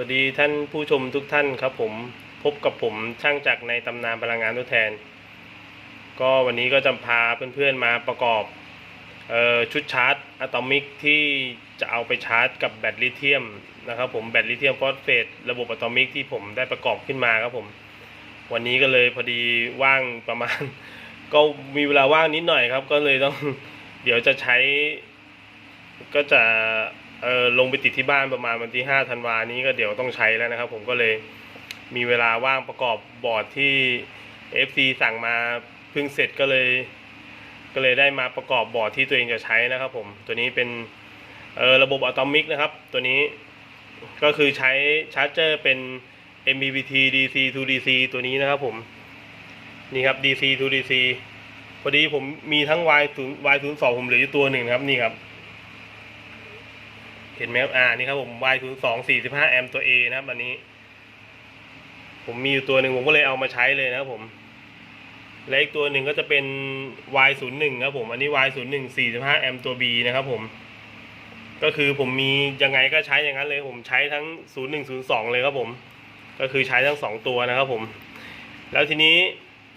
วัสดีท่านผู้ชมทุกท่านครับผมพบกับผมช่างจักรในตำนานพลังงานทดแทน ก็วันนี้ก็จะพาเพื่อนๆมาประกอบออชุดชาร์จอะตอมิกที่จะเอาไปชาร์จกับแบตลิเธียมนะครับผมแบตลิเธียมฟอสเฟตระบบอะตอมิกที่ผมได้ประกอบขึ้นมาครับผมวันนี้ก็เลยพอดีว่างประมาณ ก็มีเวลาว่างนิดหน่อยครับ ก็เลยต้องเดี๋ยวจะใช้ก็จะ เออลงไปติดที่บ้านประมาณวันที่5ธันวานี้ก็เดี๋ยวต้องใช้แล้วนะครับ ผมก็เลยมีเวลาว่างประกอบบอร์ดที่ FC สั่งมาเพิ่งเสร็จก็เลย ก็เลยได้มาประกอบบอร์ดที่ตัวเองจะใช้นะครับ ผมตัวนี้เป็นเออระบบอะตอมิกนะครับ ตัวนี้ก็คือใช้ชาร์จเจอร์เป็น MPPT DC to DC ตัวนี้นะครับผมนี่ครับ DC to DC พอดีผมมีทั้ง Y 0 Y 0 2 ผมเหลืออยู่ตัวหนึ่งนะครับนี่ครับ เห็นไหมครับอ่านี่ครับผม Y 0 2 45แอมป์ตัว A นะครับอันนี้ ผมมีอยู่ตัวหนึ่งผมก็เลยเอามาใช้เลยนะครับผมและอีกตัวหนึ่งก็จะเป็น Y 0 1 ครับผม อันนี้ Y 0 1 45แอมป์ตัว B นะครับผม ก็คือผมมียังไงก็ใช้อย่างนั้นเลย ผมใช้ทั้ง 0 1 0 2 เลยครับผม ก็คือใช้ทั้งสองตัวนะครับผม แล้วทีนี้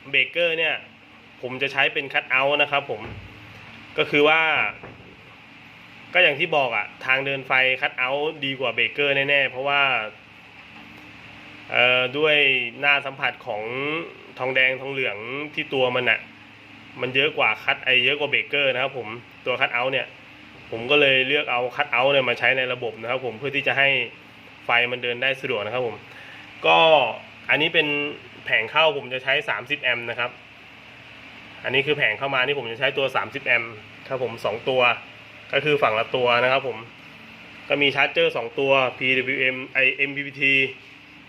เบรกเกอร์เนี่ย ผมจะใช้เป็นคัตเอาท์นะครับผม ก็คือว่า ก็อย่างที่บอกอะทางเดินไฟคัตเอาท์ดีกว่าเบเกอร์แน่ๆ เพราะว่าเอ่อด้วยหน้าสัมผัสของทองแดงทองเหลืองที่ตัวมันอะมันเยอะกว่าคัตไอเยอะกว่าเบเกอร์นะครับผมตัวคัตเอาท์เนี่ย ผมก็เลยเลือกเอาคัตเอาท์เนี่ยมาใช้ในระบบนะครับผมเพื่อที่จะให้ไฟมันเดินได้สะดวกนะครับผม ก็อันนี้เป็นแผงเข้าผมจะใช้ 30 แอมป์นะครับ อันนี้คือแผงเข้ามานี่ผมจะใช้ตัว 30 แอมป์ครับผม 2 ตัว ก็คือฝั่งละตัวนะครับผม ก็มีชาร์จเจอร์2ตัว PWM ไอ MPPT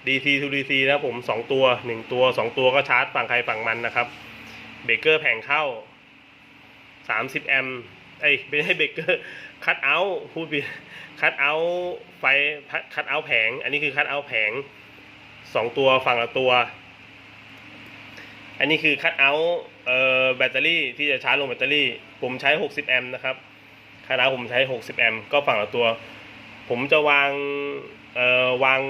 DC to DC นะครับผม2ตัว1ตัว2ตัวก็ชาร์จฝั่งใครฝั่งมันนะครับ เบรกเกอร์แผงเข้า30แอมป์เอ้ไม่ใช่เบรกเกอร์คัตเอาท์พูดผิดคัตเอาท์ไฟคัตเอาท์แผง อันนี้คือคัตเอาท์แผง2ตัวฝั่งละตัว อันนี้คือคัตเอาท์เอ่อแบตเตอรี่ที่จะชาร์จลงแบตเตอรี่ ผมใช้ 60 แอมป์นะครับ คัตเอาผมใช้ 60 แอมป์ก็ฝั่งละตัว ผมจะวางเอ่อวาง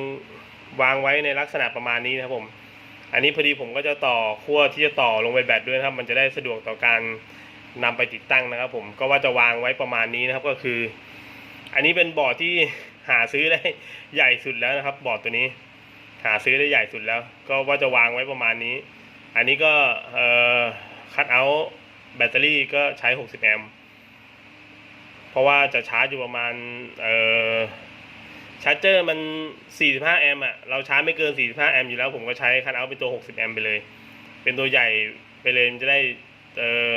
วางไว้ในลักษณะประมาณนี้นะครับผม อันนี้พอดีผมก็จะต่อขั้วที่จะต่อลงไปแบตด้วยนะครับ มันจะได้สะดวกต่อการนำไปติดตั้งนะครับผมก็ว่าจะวางไว้ประมาณนี้นะครับก็คือ อันนี้เป็นบอร์ดที่หาซื้อได้ใหญ่สุดแล้วนะครับ บอร์ดตัวนี้ หาซื้อได้ใหญ่สุดแล้ว ก็ว่าจะวางไว้ประมาณนี้ อันนี้ก็เอ่อคัดเอาแบตเตอรี่ก็ใช้ 60 แอมป์ เพราะว่าจะชาร์จอยู่ประมาณเอ่อชาร์จเจอร์มัน 45 แอมป์อะ เราชาร์จไม่เกิน 45 แอมป์อยู่แล้ว ผมก็ใช้คัดเอาเป็นตัว 60 แอมป์ไปเลย เป็นตัวใหญ่ไปเลย มันจะได้ เอ่อ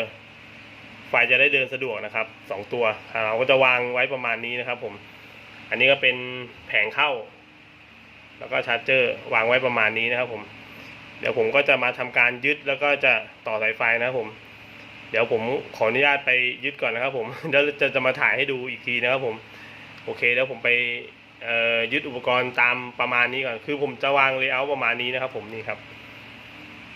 ไฟจะได้เดินสะดวกนะครับ 2 ตัว เราก็จะวางไว้ประมาณนี้นะครับผม อันนี้ก็เป็นแผงเข้า แล้วก็ชาร์จเจอร์วางไว้ประมาณนี้นะครับผม เดี๋ยวผมก็จะมาทำการยึดแล้วก็จะต่อสายไฟนะครับผม เดี๋ยวผมขออนุญาตไปยึดก่อนนะครับผมเดี๋ยวจะจะมาถ่ายให้ดูอีกทีนะครับผม โอเคเดี๋ยวผมไปยึดอุปกรณ์ตามประมาณนี้ก่อน คือผมจะวางเลเยอร์ประมาณนี้นะครับ ผมนี่ครับ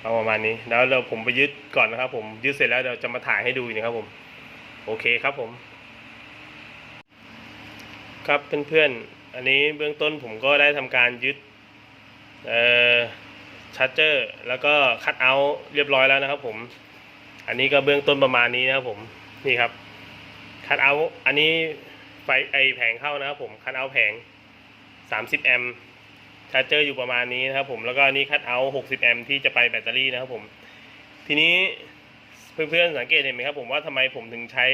เอาประมาณนี้ แล้วเราผมไปยึดก่อนนะครับ ผมยึดเสร็จแล้วเดี๋ยวจะมาถ่ายให้ดูนะครับผม โอเคครับผม ครับเพื่อนๆ อันนี้เบื้องต้นผมก็ได้ทำการยึดชาร์จเจอร์แล้วก็คัดเอาท์เรียบร้อยแล้วนะครับผม อันนี้ก็เบื้องต้นประมาณนี้นะครับผมนี่ครับคัดเอาท์อันนี้ไฟไอแผงเข้านะครับผมคัดเอาท์แผง 30 แอมป์ชาร์จเจอร์อยู่ประมาณนี้นะครับผมแล้วก็อันนี้คัดเอาท์60 แอมป์ที่จะไปแบตเตอรี่นะครับผมทีนี้เพื่อนๆสังเกตเห็นไหมครับผมว่าทำไมผมถึงใช้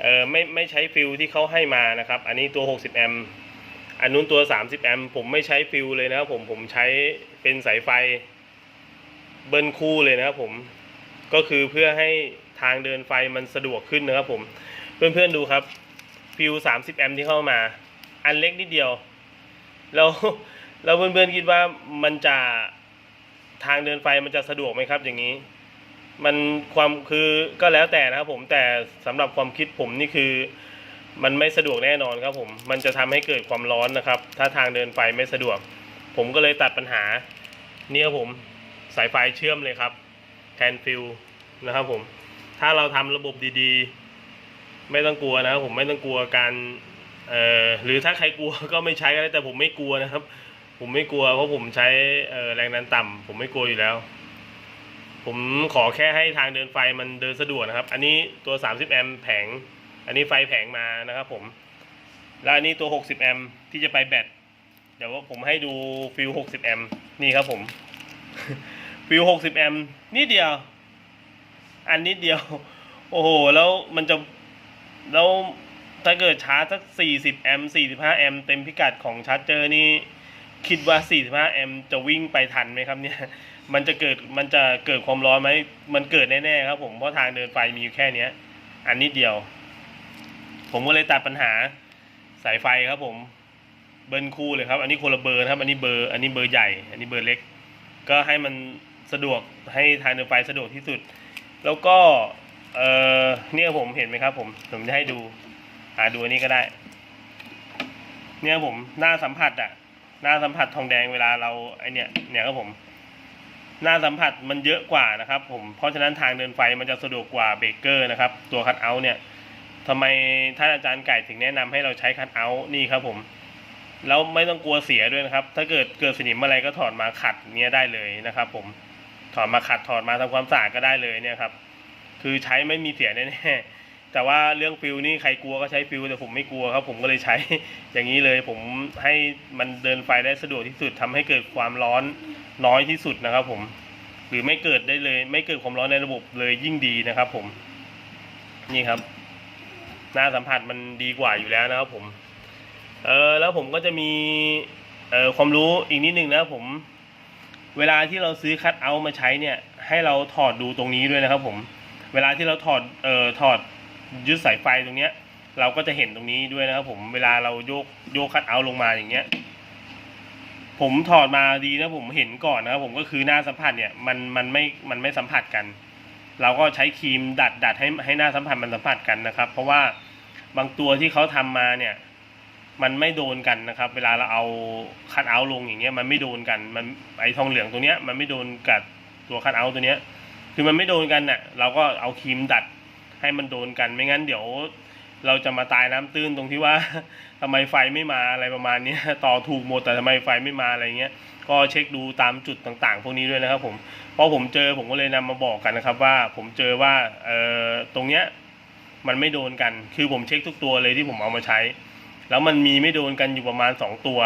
เอ่อไม่ไม่ใช้ฟิลที่เขาให้มานะครับ อันนี้ตัว 60 แอมป์อันนู้นตัว 30 แอมป์ผมไม่ใช้ฟิลเลยนะครับผมผมใช้เป็นสายไฟเบิ้ลคู่เลยนะครับผม ก็คือเพื่อให้ทางเดินไฟมันสะดวกขึ้นนะครับผม เพื่อนๆดูครับฟิล30 แอมป์ที่เข้ามา อันเล็กนิดเดียวแล้วแล้วเพื่อนๆคิดว่ามันจะทางเดินไฟมันจะสะดวกไหมครับ อย่างนี้ มันความคือก็แล้วแต่นะครับผมแต่สำหรับความคิดผมนี่คือ มันไม่สะดวกแน่นอนครับผม มันจะทำให้เกิดความร้อนนะครับ ถ้าทางเดินไฟไม่สะดวก ผมก็เลยตัดปัญหาเนี่ยครับผมสายไฟเชื่อมเลยครับ แทนฟิลนะครับผม ถ้าเราทำระบบดีๆ ไม่ต้องกลัวนะครับผมไม่ต้องกลัวการเอ่อหรือถ้าใครกลัวก็ไม่ใช้ก็ได้แต่ผมไม่กลัวนะครับ ผมไม่กลัวเพราะผมใช้เอ่อแรงดันต่ำผมไม่กลัวอยู่แล้ว ผมขอแค่ให้ทางเดินไฟมันเดินสะดวกนะครับ อันนี้ตัว 30 แอมป์แผง อันนี้ไฟแผงมานะครับผมแล้วอันนี้ตัว 60 แอมป์ที่จะไปแบตเดี๋ยวผมให้ดูฟิล60 แอมป์นี่ครับผม ฟิล60แอมป์นิดเดียว อันนิดเดียว โอ้โห แล้วมันจะ แล้วถ้าเกิดชาร์จสัก40แอมป์45แอมป์เต็มพิกัดของชาร์จเจอร์นี่คิดว่า45แอมป์จะวิ่งไปทันไหมครับเนี่ย มันจะเกิด มันจะเกิดความร้อนไหม มันเกิดแน่ๆครับผม เพราะทางเดินไฟมีอยู่แค่เนี้ย อันนิดเดียว ผมก็เลยตัดปัญหาสายไฟครับผมเบิร์นคู่เลยครับ อันนี้คนละเบอร์นะครับ อันนี้เบอร์ อันนี้เบอร์ใหญ่ อันนี้เบอร์เล็ก ก็ให้มัน สะดวกให้ทางเดินไฟสะดวกที่สุด แล้วก็ เออเนี่ยผมเห็นไหมครับ ผมผมจะให้ดูหาดูอันนี้ก็ได้ เนี่ยผมหน้าสัมผัสอะหน้าสัมผัสทองแดงเวลาเราไอเนี่ยเนี่ยครับผมหน้าสัมผัสมันเยอะกว่านะครับ ผม เพราะฉะนั้นทางเดินไฟมันจะสะดวกกว่าเบรกเกอร์นะครับ ตัวคัทเอาท์เนี่ยทำไมท่านอาจารย์ไก่ถึงแนะนำให้เราใช้คัทเอาท์นี่ครับผม แล้วไม่ต้องกลัวเสียด้วยนะครับ ถ้าเกิดเกิดสนิมอะไรก็ถอดมาขัดเนี้ยได้เลยนะครับ ผม ถอดมาขัดถอดมาทำความสะอาดก็ได้เลยเนี่ยครับ คือใช้ไม่มีเสียแน่ๆแต่ว่าเรื่องฟิลนี่ใครกลัวก็ใช้ฟิลแต่ผมไม่กลัวครับ ผมก็เลยใช้อย่างนี้เลย ผมให้มันเดินไฟได้สะดวกที่สุดทำให้เกิดความร้อนน้อยที่สุดนะครับ ผม หรือไม่เกิดได้เลย ไม่เกิดความร้อนในระบบเลยยิ่งดีนะครับ ผม นี่ครับ หน้าสัมผัสมันดีกว่าอยู่แล้วนะครับ ผม เออแล้วผมก็จะมีเอ่อความรู้อีกนิดนึงนะครับผม เวลาที่เราซื้อคัตเอาท์มาใช้เนี่ย ให้เราถอดดูตรงนี้ด้วยนะครับผม เวลาที่เราถอดเอ่อถอดยึดสายไฟตรงเนี้ย เราก็จะเห็นตรงนี้ด้วยนะครับผม เวลาเราโยกโยกคัตเอาท์ลงมาอย่างเงี้ย ผมถอดมาดีนะผมเห็นก่อนนะครับผมก็คือหน้าสัมผัสเนี่ยมันมันไม่มันไม่สัมผัสกัน เราก็ใช้ครีมดัดดัดให้ให้หน้าสัมผัสมันสัมผัสกันนะครับ เพราะว่าบางตัวที่เขาทำมาเนี่ย มันไม่โดนกันนะครับ เวลาเราเอาคัดเอาลงอย่างเงี้ยมันไม่โดนกันมันไอทองเหลืองตัวเนี้ยมันไม่โดนกับตัวคัดเอาตัวเนี้ย คือมันไม่โดนกันน่ะ เราก็เอาครีมดัดให้มันโดนกันไม่งั้นเดี๋ยวเราจะมาตายน้ำตื้นตรงที่ว่าทำไมไฟไม่มาอะไรประมาณเนี้ยต่อถูกหมดแต่ทำไมไฟไม่มาอะไรเงี้ยก็เช็คดูตามจุดต่างๆ พวกนี้ด้วยนะครับผมเพราะผมเจอผมก็เลยนำมาบอกกันนะครับ ว่าผมเจอว่าเออตรงเนี้ยมันไม่โดนกัน คือผมเช็คทุกตัวเลยที่ผมเอามาใช้ แล้วมันมีไม่โดนกันอยู่ประมาณสองตัว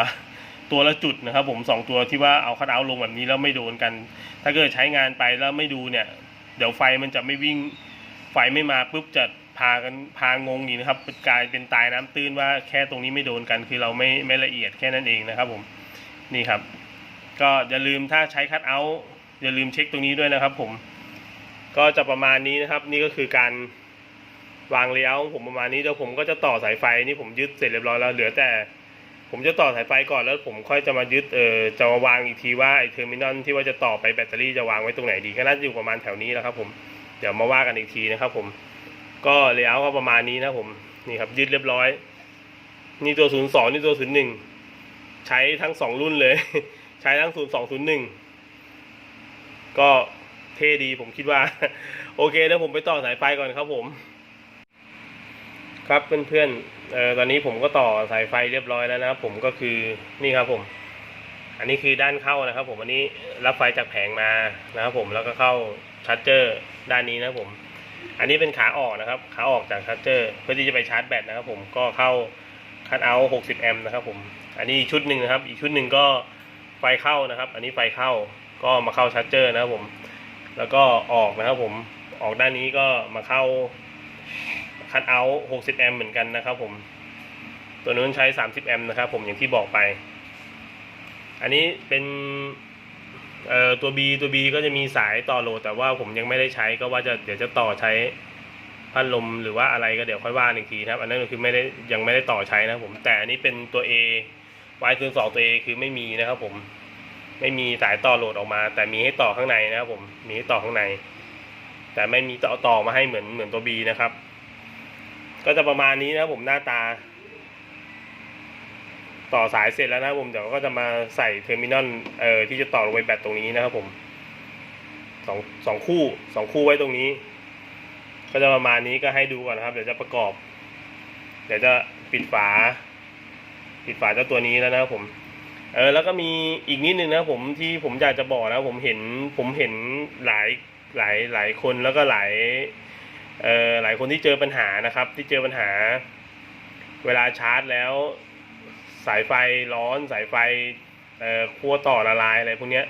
ตัวละจุดนะครับ ผมสองตัวที่ว่าเอาคัดเอาลงแบบนี้แล้วไม่โดนกัน ถ้าเกิดใช้งานไปแล้วไม่ดูเนี่ย เดี๋ยวไฟมันจะไม่วิ่งไฟไม่มาปุ๊บจะพากันพางงอีกนะครับกลายเป็นตายน้ำตื้นว่าแค่ตรงนี้ไม่โดนกันคือเราไม่ไม่ละเอียดแค่นั้นเองนะครับ ผมนี่ครับ ก็อย่าลืมถ้าใช้คัดเอาอย่าลืมเช็คตรงนี้ด้วยนะครับ ผม ก็จะประมาณนี้นะครับ นี่ก็คือการ วางเลี้ยวผมประมาณนี้เดี๋ยวผมก็จะต่อสายไฟนี่ผมยึดเสร็จเรียบร้อยแล้วเหลือแต่ ผมจะต่อสายไฟก่อนแล้วผมค่อยจะมายึดเออจะมาวางอีกทีว่าไอเทอร์มินอลที่ว่าจะต่อไปแบตเตอรี่จะวางไว้ตรงไหนดีก็น่าจะอยู่ประมาณแถวนี้แล้วครับผมเดี๋ยวมาว่ากันอีกทีนะครับผมก็เลเยอร์ก็ประมาณนี้นะผมนี่ครับยึดเรียบร้อย นี่ตัวศูนย์สองนี่ตัวศูนย์หนึ่งใช้ทั้งสองรุ่นเลย ใช้ทั้งศูนย์สองศูนย์หนึ่งก็เท่ดีผมคิดว่า โอเคเดี๋ยวผมไปต่อสายไฟก่อนครับผม ครับเพื่อนๆเอ่อตอนนี้ผมก็ต่อสายไฟเรียบร้อยแล้วนะครับผมก็คือนี่ครับผม อันนี้คือด้านเข้านะครับ ผมอันนี้รับไฟจากแผงมานะครับผมแล้วก็เข้าชาร์จเจอร์ด้านนี้นะครับผม อันนี้เป็นขาออกนะครับ ขาออกจากชาร์จเจอร์เพื่อที่จะไปชาร์จแบตนะครับ ผมก็เข้าคัทเอาท์60 แอมป์นะครับผม อันนี้อีกชุดหนึ่งนะครับ อีกชุดหนึ่งก็ไฟเข้านะครับ อันนี้ไฟเข้าก็มาเข้าชาร์จเจอร์นะครับผม แล้วก็ออกนะครับผมออกด้านนี้ก็มาเข้า คัทเอาท์60 แอมป์เหมือนกันนะครับผม ตัวนู้นใช้ 30 แอมป์นะครับผมอย่างที่บอกไป อันนี้เป็นเอ่อตัว B ตัว B ก็จะมีสายต่อโหลด แต่ว่าผมยังไม่ได้ใช้ก็ว่าจะเดี๋ยวจะต่อใช้พัดลมหรือว่าอะไรก็เดี๋ยวค่อยว่าอีกทีนะครับ อันนั้นคือไม่ได้ยังไม่ได้ต่อใช้นะผม แต่อันนี้เป็นตัว A Y 0 2ตัว A คือไม่มีนะครับผมไม่มีสายต่อโหลดออกมา แต่มีให้ต่อข้างในนะครับผมมีให้ต่อข้างใน แต่ไม่มีต่อต่อมาให้เหมือนเหมือนตัว B นะครับ ก็จะประมาณนี้นะผมหน้าตา ต่อสายเสร็จแล้วนะผมเดี๋ยวก็จะมาใส่เทอร์มินอลเอ่อที่จะต่อลงไปแบตตรงนี้นะครับผมสองสองคู่สองคู่ไว้ตรงนี้ ก็จะประมาณนี้ก็ให้ดูก่อนนะครับ เดี๋ยวจะประกอบ เดี๋ยวจะปิดฝา ปิดฝาเจ้าตัวนี้แล้วนะครับผมเออแล้วก็มีอีกนิดนึงนะผมที่ผมอยากจะบอกนะผมเห็นผมเห็นหลายหลายหลายคนแล้วก็หลาย เออหลายคนที่เจอปัญหานะครับ ที่เจอปัญหา เวลาชาร์จแล้ว สายไฟร้อนสายไฟเอ่อขั้วต่อละลายอะไรพวกเนี้ย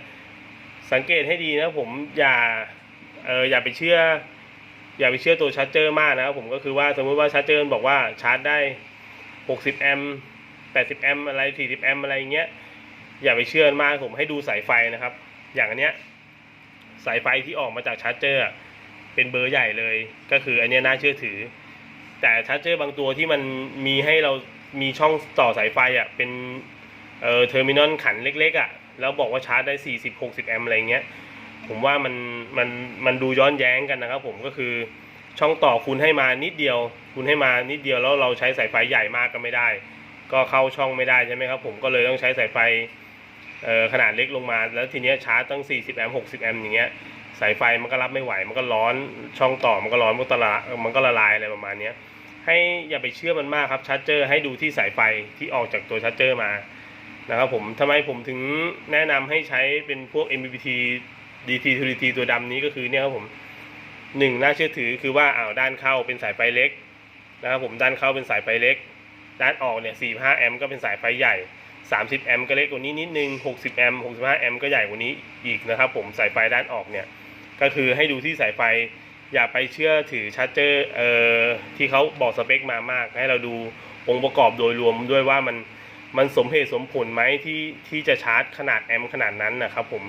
สังเกตให้ดีนะผมอย่าเอออย่าไปเชื่อ อย่าไปเชื่อตัวชาร์จเจอร์มากนะครับผมก็คือว่าสมมติว่าชาร์จเจอร์บอกว่าชาร์จได้ 60 แอมป์80 แอมป์อะไร 40 แอมป์อะไรอย่างเงี้ยอย่าไปเชื่อมากผมให้ดูสายไฟนะครับ อย่างอันเนี้ยสายไฟที่ออกมาจากชาร์จเจอร์ เป็นเบอร์ใหญ่เลย ก็คืออันนี้น่าเชื่อถือ แต่ชาร์จเจอร์บางตัวที่มันมีให้เรามีช่องต่อสายไฟอะเป็นเอ่อเทอร์มินอลขันเล็กๆอะแล้วบอกว่าชาร์จได้ 40 60 แอมป์อะไรเงี้ยผมว่ามันมันมันดูย้อนแย้งกันนะครับผมก็คือช่องต่อคุณให้มานิดเดียว คุณให้มานิดเดียวแล้วเราใช้สายไฟใหญ่มากก็ไม่ได้ ก็เข้าช่องไม่ได้ใช่ไหมครับผมก็เลยต้องใช้สายไฟเอ่อขนาดเล็กลงมา แล้วทีเนี้ยชาร์จตั้ง 40 แอมป์ 60 แอมป์อย่างเงี้ย สายไฟมันก็รับไม่ไหว มันก็ร้อนช่องต่อมันก็ร้อนมันก็ละลายมันก็ละลายอะไรประมาณเนี้ยให้อย่าไปเชื่อมันมากครับชาร์จเจอร์ให้ดูที่สายไฟที่ออกจากตัวชาร์จเจอร์มานะครับผมทำไมผมถึงแนะนำให้ใช้เป็นพวก MPPT DT to DT ตัวดำนี้ก็คือเนี่ยครับผมหนึ่งน่าเชื่อถือคือว่าอ้าวด้านเข้าเป็นสายไฟเล็กนะครับผมด้านเข้าเป็นสายไฟเล็ก ด้านออกเนี่ย 45 แอมป์ก็เป็นสายไฟใหญ่ 30 แอมป์ก็เล็กกว่านี้นิดนึง 60 แอมป์ 65 แอมป์ก็ใหญ่กว่านี้อีกนะครับผมสายไฟด้านออกเนี่ย ก็คือให้ดูที่สายไฟ อย่าไปเชื่อถือชาร์จเจอร์เอ่อที่เขาบอกสเปคมามาก ให้เราดูองค์ประกอบโดยรวมด้วยว่ามันมันสมเหตุสมผลไหมที่ที่จะชาร์จขนาดแอมป์ขนาดนั้นนะครับผม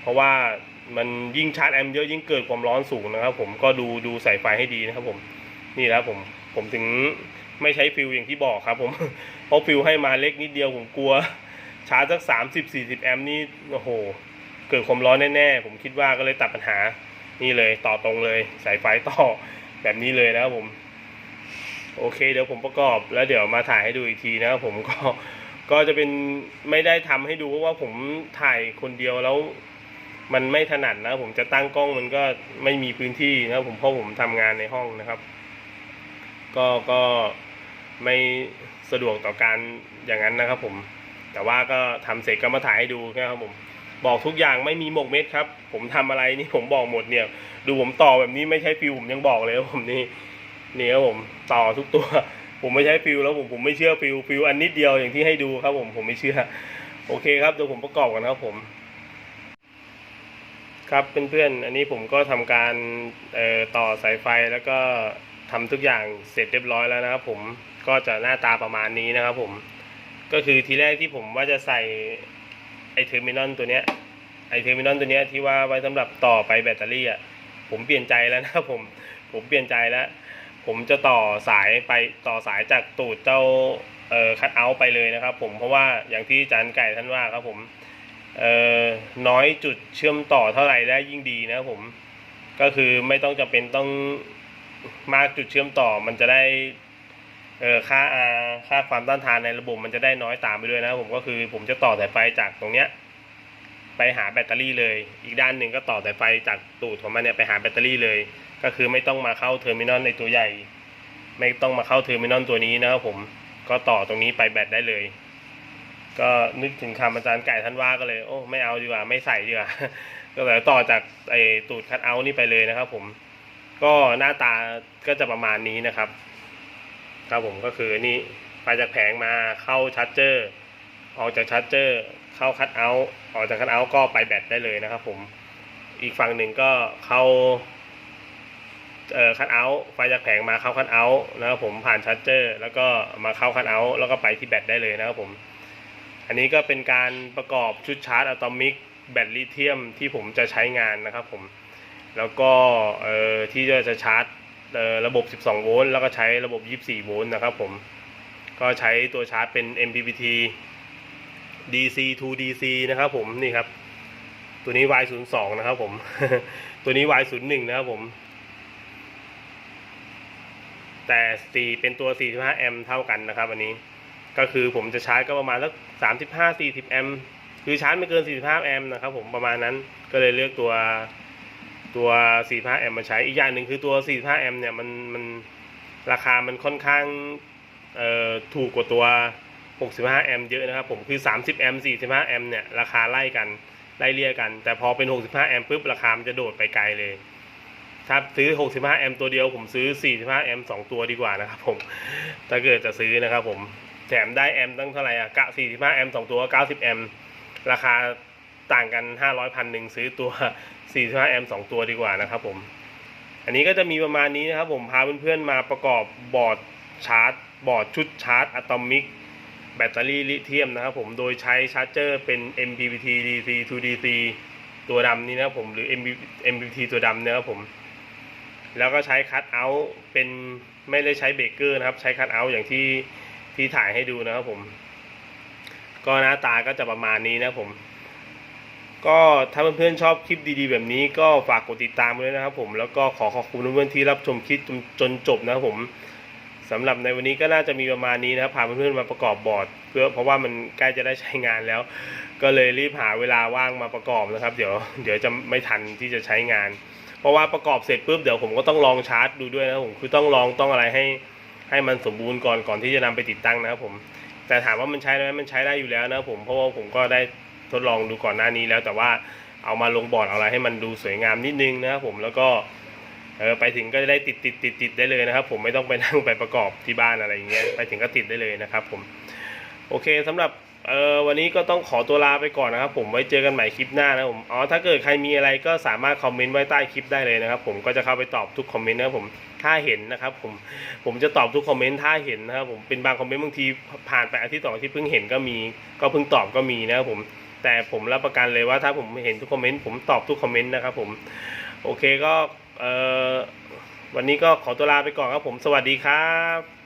เพราะว่ามันยิ่งชาร์จแอมป์เยอะยิ่งเกิดความร้อนสูงนะครับ ผมก็ดูดูสายไฟให้ดีนะครับผมนี่แล้วผมผมถึงไม่ใช้ฟิลอย่างที่บอกครับ ผมเพราะฟิลให้มาเล็กนิดเดียวผมกลัวชาร์จสักสามสิบสี่สิบแอมป์นี่โอ้โห เกิดความร้อนแน่ๆผมคิดว่าก็เลยตัดปัญหานี่เลยต่อตรงเลย สายไฟต่อแบบนี้เลยนะครับผม โอเค เดี๋ยวผมประกอบแล้วเดี๋ยวมาถ่ายให้ดูอีกทีนะครับผมก็ก็จะเป็นไม่ได้ทำให้ดูเพราะว่าผมถ่ายคนเดียวแล้ว มันไม่ถนัดนะผมจะตั้งกล้องมันก็ไม่มีพื้นที่นะผมเพราะผมทำงานในห้องนะครับ ก็ก็ไม่สะดวกต่อการอย่างนั้นนะครับ ผม แต่ว่าก็ทำเสร็จก็มาถ่ายให้ดูนะครับผม บอกทุกอย่างไม่มีหมกเม็ดครับ ผมทำอะไรนี่ผมบอกหมดเนี่ย ดูผมต่อแบบนี้ไม่ใช่ฟิวผมยังบอกเลยผมนี่นี่ครับผมต่อทุกตัว ผมไม่ใช้ฟิวแล้วผมผมไม่เชื่อฟิวฟิวอันนิดเดียวอย่างที่ให้ดูครับ ผมผมไม่เชื่อ โอเคครับเดี๋ยวผมประกอบกันครับผม ครับเพื่อนๆอันนี้ผมก็ทำการเอ่อต่อสายไฟแล้วก็ทำทุกอย่างเสร็จเรียบร้อยแล้วนะครับผมก็จะหน้าตาประมาณนี้นะครับผมก็คือทีแรกที่ผมว่าจะใส่ ไอเทอร์มินอลตัวเนี้ยไอเทอร์มินอลตัวเนี้ยที่ว่าไว้สำหรับต่อไปแบตเตอรี่อะผมเปลี่ยนใจแล้วนะผมผมเปลี่ยนใจแล้ว ผมจะต่อสายไปต่อสายจากตูดเจ้าเอ่อคัดเอาไปเลยนะครับ ผมเพราะว่าอย่างที่อาจารย์ไก่ท่านว่าครับผมเอ่อน้อยจุดเชื่อมต่อเท่าไหร่ได้ยิ่งดีนะครับผมก็คือไม่ต้องจำเป็นต้องมากจุดเชื่อมต่อมันจะได้ เออค่าค่าความต้านทานในระบบมันจะได้น้อยตามไปด้วยนะผมก็คือผมจะต่อสายไฟจากตรงเนี้ยไปหาแบตเตอรี่เลย อีกด้านหนึ่งก็ต่อสายไฟจากตูดของมันเนี่ยไปหาแบตเตอรี่เลย ก็คือไม่ต้องมาเข้าเทอร์มินอลในตัวใหญ่ ไม่ต้องมาเข้าเทอร์มินอลตัวนี้นะครับผมก็ต่อตรงนี้ไปแบตได้เลย ก็นึกถึงคำอาจารย์ไก่ท่านว่าก็เลย โอ้ไม่เอาดีกว่าไม่ใส่ดีกว่าก็เลยต่อจากไอ้ตูดคัดเอาท์นี่ไปเลยนะครับผมก็หน้าตาก็จะประมาณนี้นะครับ ครับผมก็คือนี่ไปจากแผงมาเข้าชาร์จเจอร์ออกจากชาร์จเจอร์เข้าคัดเอาท์ออกจากคัดเอาท์ก็ไปแบตได้เลยนะครับผมอีกฝั่งหนึ่งก็เข้าเอ่อคัดเอาท์ไฟจากแผงมาเข้าคัดเอาท์นะครับผมผ่านชาร์จเจอร์แล้วก็มาเข้าคัดเอาท์แล้วก็ไปที่แบตได้เลยนะครับผม อันนี้ก็เป็นการประกอบชุดชาร์จอะตอมิกแบตลิเธียมที่ผมจะใช้งานนะครับผม แล้วก็เอ่อที่จะจะชาร์จ ระบบ 12 โวลต์แล้วก็ใช้ระบบ 24 โวลต์นะครับผมก็ใช้ตัวชาร์จเป็น MPPT DC to DC นะครับผมนี่ครับ ตัวนี้ Y02 นะครับผม ตัวนี้ Y01 นะครับผม แต่สี่เป็นตัว 45 แอมป์เท่ากันนะครับ อันนี้ก็คือผมจะชาร์จก็ประมาณสัก 35 40 แอมป์คือชาร์จไม่เกิน 45 แอมป์นะครับผมประมาณนั้นก็เลยเลือกตัว ตัว 45 แอมป์มาใช้อีกอย่างหนึ่งคือตัว 45 แอมป์เนี่ยมันมันราคามันค่อนข้างเอ่อถูกกว่าตัว 65 แอมป์เยอะนะครับผมคือ 30 แอมป์ 45 แอมป์เนี่ยราคาไล่กันไล่เลี่ยกัน แต่พอเป็น 65 แอมป์ปุ๊บราคามันจะโดดไปไกลเลยถ้าซื้อ 65 แอมป์ตัวเดียวผมซื้อ 45 แอมป์สองตัวดีกว่านะครับผมถ้าเกิดจะซื้อนะครับผมแถมได้แอมป์ตั้งเท่าไหร่อะกะ 45 แอมป์สองตัว 90 แอมป์ราคาต่างกัน 500พันหนึ่งซื้อตัว 45แอมป์สองตัวดีกว่านะครับผมอันนี้ก็จะมีประมาณนี้นะครับผมพาเพื่อนๆมาประกอบบอร์ดชาร์จ บอร์ดชุดชาร์จอะตอมิกแบตเตอรี่ลิเธียมนะครับผมโดยใช้ชาร์จเจอร์เป็น MPPT DC to DC ตัวดำนี่นะครับผมหรือ MPPT ตัวดำเนี่ยครับผมแล้วก็ใช้คัตเอาท์เป็นไม่ได้ใช้เบรกเกอร์นะครับ ใช้คัตเอาท์อย่างที่ที่ถ่ายให้ดูนะครับผม ก็หน้าตาก็จะประมาณนี้นะครับผม ก็ถ้าเพื่อนๆชอบคลิปดีๆ แบบนี้ก็ฝากกดติดตามด้วยนะครับผมแล้วก็ขอขอบคุณเพื่อนๆที่รับชมคลิปจนจนจบนะครับผมสำหรับในวันนี้ก็น่าจะมีประมาณนี้นะพาเพื่อนๆมาประกอบบอร์ด เพื่อเพราะว่ามันใกล้จะได้ใช้งานแล้ว ก็เลยรีบหาเวลาว่างมาประกอบนะครับ เดี๋ยวเดี๋ยวจะไม่ทันที่จะใช้งาน เพราะว่าประกอบเสร็จปุ๊บเดี๋ยวผมก็ต้องลองชาร์จดูด้วยนะผมคือต้องลองต้องอะไรให้ให้มันสมบูรณ์ก่อนก่อนที่จะนำไปติดตั้งนะครับผมแต่ถามว่ามันใช้ได้ไหมมันใช้ได้อยู่แล้วนะผมเพราะว่าผมก็ได้ ทดลองดูก่อนหน้านี้แล้วแต่ว่าเอามาลงบอร์ดอะไรให้มันดูสวยงามนิดนึงนะครับผมแล้วก็เออไปถึงก็ได้ติดติดติดติดได้เลยนะครับ ผมไม่ต้องไปนั่งไปประกอบที่บ้านอะไรอย่างเงี้ยไปถึงก็ติดได้เลยนะครับ ผมโอเคสำหรับเออวันนี้ก็ต้องขอตัวลาไปก่อนนะครับ ผมไว้เจอกันใหม่คลิปหน้านะผมอ๋อถ้าเกิดใครมีอะไรก็สามารถคอมเมนต์ไว้ใต้คลิปได้เลยนะครับ ผมก็จะเข้าไปตอบทุกคอมเมนต์นะครับผมถ้าเห็นนะครับ ผมผมจะตอบทุกคอมเมนต์ถ้าเห็นนะครับ ผมเป็นบางคอมเมนต์บางทีผ่านไปอาทิตย์สองอาทิตย์เพิ่งเห็นก็มี ก็เพิ่งตอบก็มีนะครับผม แต่ผมรับประกันเลยว่าถ้าผมเห็นทุกคอมเมนต์ผมตอบทุกคอมเมนต์นะครับผมโอเคก็วันนี้ก็ขอตัวลาไปก่อนครับผมสวัสดีครับ